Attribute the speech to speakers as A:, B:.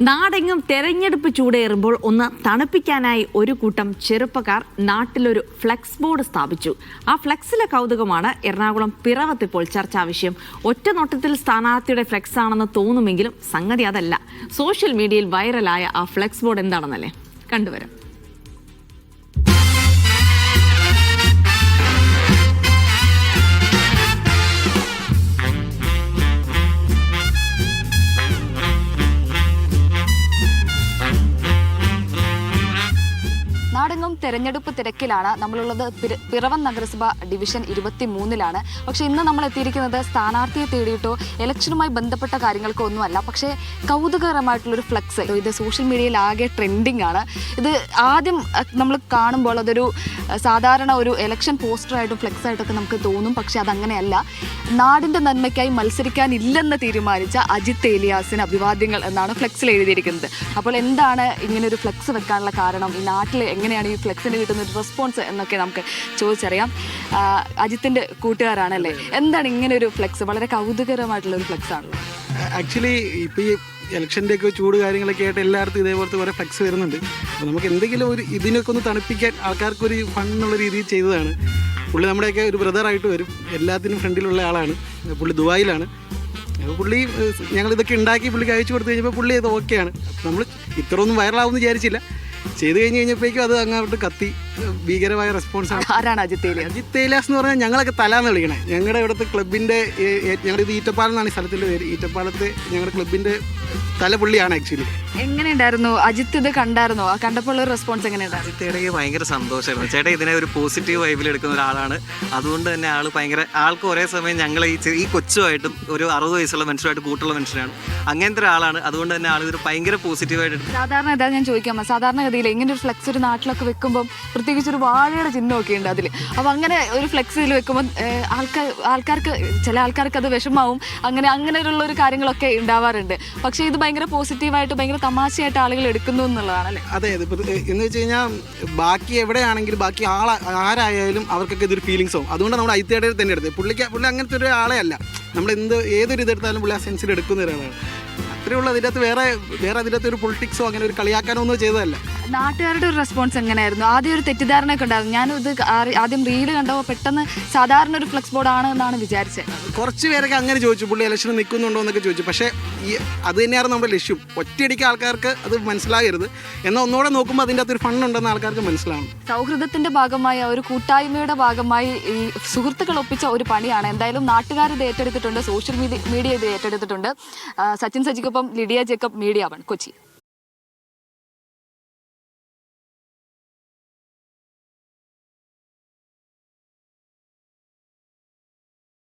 A: നാടെങ്ങും തെരഞ്ഞെടുപ്പ് ചൂടേറുമ്പോൾ ഒന്ന് തണുപ്പിക്കാനായി ഒരു കൂട്ടം ചെറുപ്പക്കാർ നാട്ടിലൊരു ഫ്ലെക്സ് ബോർഡ് സ്ഥാപിച്ചു. ആ ഫ്ലെക്സിലെ കൗതുകമാണ് എറണാകുളം പിറവത്തിപ്പോൾ ചർച്ചാ വിഷയം. ഒറ്റ നോട്ടത്തിൽ സ്ഥാനാർത്ഥിയുടെ ഫ്ലെക്സ് ആണെന്ന് തോന്നുമെങ്കിലും സംഗതി അതല്ല. സോഷ്യൽ മീഡിയയിൽ വൈറലായ ആ ഫ്ലെക്സ് ബോർഡ് എന്താണെന്നല്ലേ? കണ്ടുവരാം.
B: തെരഞ്ഞെടുപ്പ് തിരക്കിലാണ്. നമ്മളുള്ളത് പിറവം നഗരസഭ ഡിവിഷൻ ഇരുപത്തി മൂന്നിലാണ് പക്ഷേ ഇന്ന് നമ്മൾ എത്തിയിരിക്കുന്നത് സ്ഥാനാർത്ഥിയെ തേടിയിട്ടോ ഇലക്ഷനുമായി ബന്ധപ്പെട്ട കാര്യങ്ങൾക്കോ ഒന്നുമല്ല. പക്ഷേ കൗതുകകരമായിട്ടുള്ളൊരു ഫ്ലക്സ്. ഇത് സോഷ്യൽ മീഡിയയിൽ ആകെ ട്രെൻഡിങ് ആണ്. ഇത് ആദ്യം നമ്മൾ കാണുമ്പോൾ അതൊരു സാധാരണ ഒരു ഇലക്ഷൻ പോസ്റ്ററായിട്ടും ഫ്ലെക്സായിട്ടൊക്കെ നമുക്ക് തോന്നും. പക്ഷേ അതങ്ങനെയല്ല. നാടിന്റെ നന്മയ്ക്കായി മത്സരിക്കാനില്ലെന്ന് തീരുമാനിച്ച അജിത് ഏലിയാസിന് അഭിവാദ്യങ്ങൾ എന്നാണ് ഫ്ലെക്സിൽ എഴുതിയിരിക്കുന്നത്. അപ്പോൾ എന്താണ് ഇങ്ങനെ ഒരു ഫ്ലെക്സ് വെക്കാനുള്ള കാരണം? ഈ നാട്ടിൽ എങ്ങനെയാണ് ഈ ഫ്ലെക്സിന് കിട്ടുന്ന ഒരു റെസ്പോൺസ് എന്നൊക്കെ നമുക്ക് ചോദിച്ചറിയാം. അജിത്തിന്റെ അജിത്തിന്റെ കൂട്ടുകാരാണല്ലേ? എന്താണ് ഇങ്ങനെ ഒരു ഫ്ലെക്സ് വളരെ കൗതുകരമായിട്ടുള്ള ഒരു ഫ്ലെക്സ് ആണ്
C: ആക്ച്വലി ഇപ്പോൾ ഈ ഇലക്ഷന്റെ ഒക്കെ ചൂട് കാര്യങ്ങളൊക്കെ ആയിട്ട് എല്ലായിടത്തും ഇതേപോലത്തെ കുറേ ഫ്ലെക്സ് വരുന്നുണ്ട്. അപ്പോൾ നമുക്ക് എന്തെങ്കിലും ഒരു ഇതിനൊക്കെ ഒന്ന് തണുപ്പിക്കാൻ ആൾക്കാർക്കൊരു ഫൺ എന്നുള്ള രീതിയിൽ ചെയ്തതാണ്. പുള്ളി നമ്മുടെയൊക്കെ ഒരു ബ്രദറായിട്ട് വരും. എല്ലാത്തിനും ഫ്രണ്ടിലുള്ള ആളാണ്. പുള്ളി ദുബായിലാണ്. അപ്പോൾ പുള്ളി ഞങ്ങളിതൊക്കെ ഞങ്ങൾ ഇതൊക്കെ ഉണ്ടാക്കി പുള്ളിക്ക് അയച്ചു കൊടുത്തു കഴിഞ്ഞപ്പോൾ പുള്ളി ഇത് ഓക്കെയാണ് നമ്മൾ ഇത്രയൊന്നും വൈറലാവുമെന്ന് വിചാരിച്ചില്ല. ചെയ്ത് കഴിഞ്ഞ് കഴിഞ്ഞപ്പോഴേക്കും അത് അങ്ങോട്ട് കത്തി. ഏഹ്, റെസ്പോൺസ് ആണ്.
B: ആരാണ് അജിത് ഏലിയാസ്
C: അജിത് എന്ന് പറഞ്ഞാൽ ഞങ്ങളൊക്കെ തലാന്ന് വിളിക്കണേ. ഞങ്ങളുടെ ഇവിടുത്തെ ക്ലബിന്റെ ഞങ്ങളുടെ ഇത് ഈറ്റപ്പാലം എന്നാണ് ഈ സ്ഥലത്തിന്റെ പേര്. ഈറ്റപ്പാലത്ത് ഞങ്ങളുടെ ക്ലബിന്റെ തലപുള്ളിയാണ് ആക്ച്വലി
B: എങ്ങനെ ഉണ്ടായിരുന്നു അജിത്ത് ഇത് കണ്ടായിരുന്നോ? ആ കണ്ടപ്പോൾ ഉള്ള റെസ്പോൺസ് എങ്ങനെയുണ്ടായിരുന്നു?
D: അജിത്തേടേ ഭയങ്കര സന്തോഷമായിരുന്നു. ചേട്ടാ ഇതിനെ ഒരു പോസിറ്റീവ് വൈബിൽ എടുക്കുന്ന ഒരാളാണ്. അതുകൊണ്ട് തന്നെ ആൾ ഭയങ്കര ആൾക്ക് ഒരേ സമയം ഞങ്ങൾ ഈ ഈ കൊച്ചുമായിട്ടും ഒരു അറുപത് വയസ്സുള്ള മനുഷ്യരായിട്ട് കൂട്ടുള്ള മനുഷ്യനാണ്. അങ്ങനത്തെ ഒരാളാണ്. അതുകൊണ്ട് തന്നെ ആൾ ഇതൊരു ഭയങ്കര പോസിറ്റീവായിട്ട്
B: സാധാരണ ഇതാ ഞാൻ ചോദിക്കാം സാധാരണഗതിയിൽ ഇങ്ങനെ ഒരു ഫ്ലെക്സ് ഒരു നാട്ടിലൊക്കെ വെക്കുമ്പോൾ പ്രത്യേകിച്ച് ഒരു വാഴയുടെ ചിഹ്നമൊക്കെ ഉണ്ട് അതിൽ അപ്പോൾ അങ്ങനെ ഒരു ഫ്ലെക്സ് ഇതിൽ വെക്കുമ്പോൾ ആൾക്കാർ ആൾക്കാർക്ക് ചില ആൾക്കാർക്ക് അത് വിഷമാവും. അങ്ങനെ അങ്ങനെയുള്ള ഒരു കാര്യങ്ങളൊക്കെ ഉണ്ടാവാറുണ്ട്. പക്ഷേ ഇത് ഭയങ്കര പോസിറ്റീവായിട്ട് ഭയങ്കര തമാശയായിട്ട് ആളുകൾ എടുക്കുന്നു എന്നുള്ളതാണ് അല്ലേ?
C: അതെ അതെ എന്ന് വെച്ച് കഴിഞ്ഞാൽ ബാക്കി എവിടെയാണെങ്കിലും ബാക്കി ആൾ ആരായാലും അവർക്കൊക്കെ ഇതൊരു ഫീലിങ്സ് ആവും. അതുകൊണ്ട് നമ്മുടെ ഐത്തിയുടെ തന്നെ എടുത്തത് പുള്ളിക്ക് പുള്ളി അങ്ങനത്തെ ഒരു ആളെ അല്ല. നമ്മൾ എന്ത് ഏതൊരു ഇതെടുത്താലും പുള്ളി ആ സെൻസിൽ എടുക്കുന്ന ഒരാളാണ്. അത്രയുള്ള അതിന്റെ അകത്ത് വേറെ വേറെ അതിന്റെ അകത്ത് ഒരു പൊളിറ്റിക്സോ അങ്ങനെ ഒരു കളിയാക്കാനോ ഒന്നും ചെയ്തതല്ല.
B: നാട്ടുകാരുടെ ഒരു റെസ്പോൺസ് എങ്ങനെയായിരുന്നു? ആദ്യം ഒരു തെറ്റിദ്ധാരണയൊക്കെ ഉണ്ടായിരുന്നു. ഞാൻ ഇത് ആദ്യം റീൽ കണ്ടപ്പോൾ പെട്ടെന്ന് സാധാരണ ഒരു ഫ്ലെക്സ് ബോർഡ് ആണ് എന്നാണ് വിചാരിച്ചത്
C: കുറച്ച് പേരൊക്കെ അങ്ങനെ ചോദിച്ചു പുള്ളി ഇലക്ഷന് നിൽക്കുന്നുണ്ടോ എന്നൊക്കെ ചോദിച്ചു. പക്ഷേ ഈ അത് തന്നെയാണ് നമ്മുടെ ലക്ഷ്യം. ഒറ്റയടിക്ക് ആൾക്കാർക്ക് അത് മനസ്സിലാകരുത്. എന്നാൽ ഒന്നുകൂടെ നോക്കുമ്പോൾ അതിന്റെ അകത്ത് ഒരു ഉണ്ടെന്ന് ആൾക്കാർക്ക് മനസ്സിലാവും
B: സൗഹൃദത്തിന്റെ ഭാഗമായി ഒരു കൂട്ടായ്മയുടെ ഭാഗമായി ഈ സുഹൃത്തുക്കൾ ഒപ്പിച്ച ഒരു പണിയാണ്. എന്തായാലും നാട്ടുകാർ ഇത് ഏറ്റെടുത്തിട്ടുണ്ട് സോഷ്യൽ മീഡിയ മീഡിയ ഇത് ഏറ്റെടുത്തിട്ടുണ്ട്. സച്ചിൻ സജിക്കൊപ്പം Lydia Jacob media one Kochi.